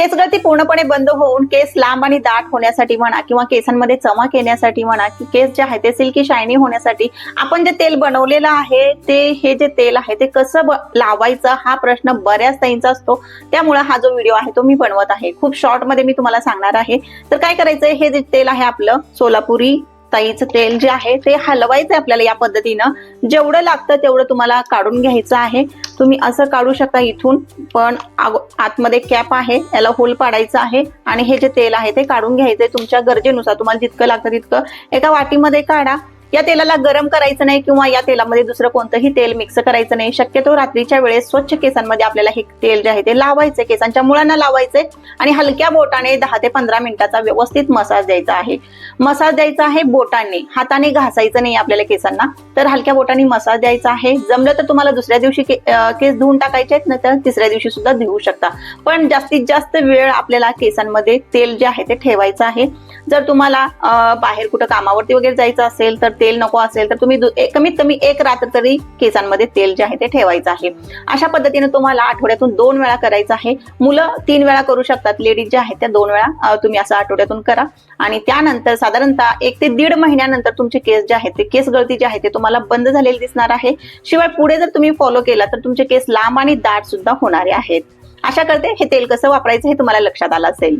केस गळती पूर्णपणे बंद होऊन केस लांब आणि दाट होण्यासाठी म्हणा किंवा केसांमध्ये चमक येण्यासाठी म्हणा की केस जे आहे ते सिल्की शायनी होण्यासाठी आपण जे तेल बनवलेलं आहे ते हे जे तेल आहे ते कसं लावायचं हा प्रश्न बऱ्याच ताईंचा असतो. त्यामुळे हा जो व्हिडिओ आहे तो मी बनवत आहे. खूप शॉर्टमध्ये मी तुम्हाला सांगणार आहे. तर काय करायचंय? हे जे तेल आहे आपलं सोलापुरी ताईचं तेल जे आहे ते हलवायचं आपल्याला या पद्धतीनं. जेवढं लागतं तेवढं तुम्हाला काढून घ्यायचं आहे. तुम्ही असं काढू शकता इथून पण आतमध्ये कॅप आहे याला होल पाडायचं आहे आणि हे जे तेल आहे ते काढून घ्यायचंय तुमच्या गरजेनुसार. तुम्हाला जितकं लागतं तितकं एका वाटीमध्ये काढा. या तेलाला गरम करायचं नाही किंवा या तेलामध्ये दुसरं कोणतंही तेल मिक्स करायचं नाही. शक्यतो रात्रीच्या वेळेस स्वच्छ केसांमध्ये आपल्याला हे तेल जे आहे ते लावायचे केसांच्या मुळांना लावायचे आणि हलक्या बोटाने दहा ते पंधरा मिनिटाचा व्यवस्थित मसाज द्यायचा आहे. मसाज द्यायचा आहे बोटांनी. हाताने घासायचं नाही आपल्याला केसांना. तर हलक्या बोटाने मसाज द्यायचा आहे. जमलं तर तुम्हाला दुसऱ्या दिवशी के- केस धुवून टाकायचे आहेत ना तर तिसऱ्या दिवशी सुद्धा धुवू शकता. पण जास्तीत जास्त वेळ आपल्याला केसांमध्ये तेल जे आहे ते ठेवायचं आहे. जर तुम्हाला बाहेर कुठं कामावरती वगैरे जायचं असेल तर तेल नको असेल तर तुम्ही दु- कमीत कमी एक रात्र तरी केसांमध्ये तेल जे आहे ते ठेवायचं आहे. अशा पद्धतीने तुम्हाला आठवड्यातून दोन वेळा करायचं आहे. मुलं तीन वेळा करू शकतात. लेडीज ज्या आहेत त्या दोन वेळा तुम्ही असं आठवड्यातून करा. आणि त्यानंतर साधारणतः एक ते दीड महिन्यानंतर तुमचे केस जे आहेत ते केस गळती जे आहे ते तुम्हाला बंद झालेले दिसणार आहे. शिवाय पुढे जर तुम्ही फॉलो केला तर तुमचे केस लांब आणि दाट सुद्धा होणारे आहेत. आशा करते हे तेल कसं वापरायचं हे तुम्हाला लक्षात आलं असेल.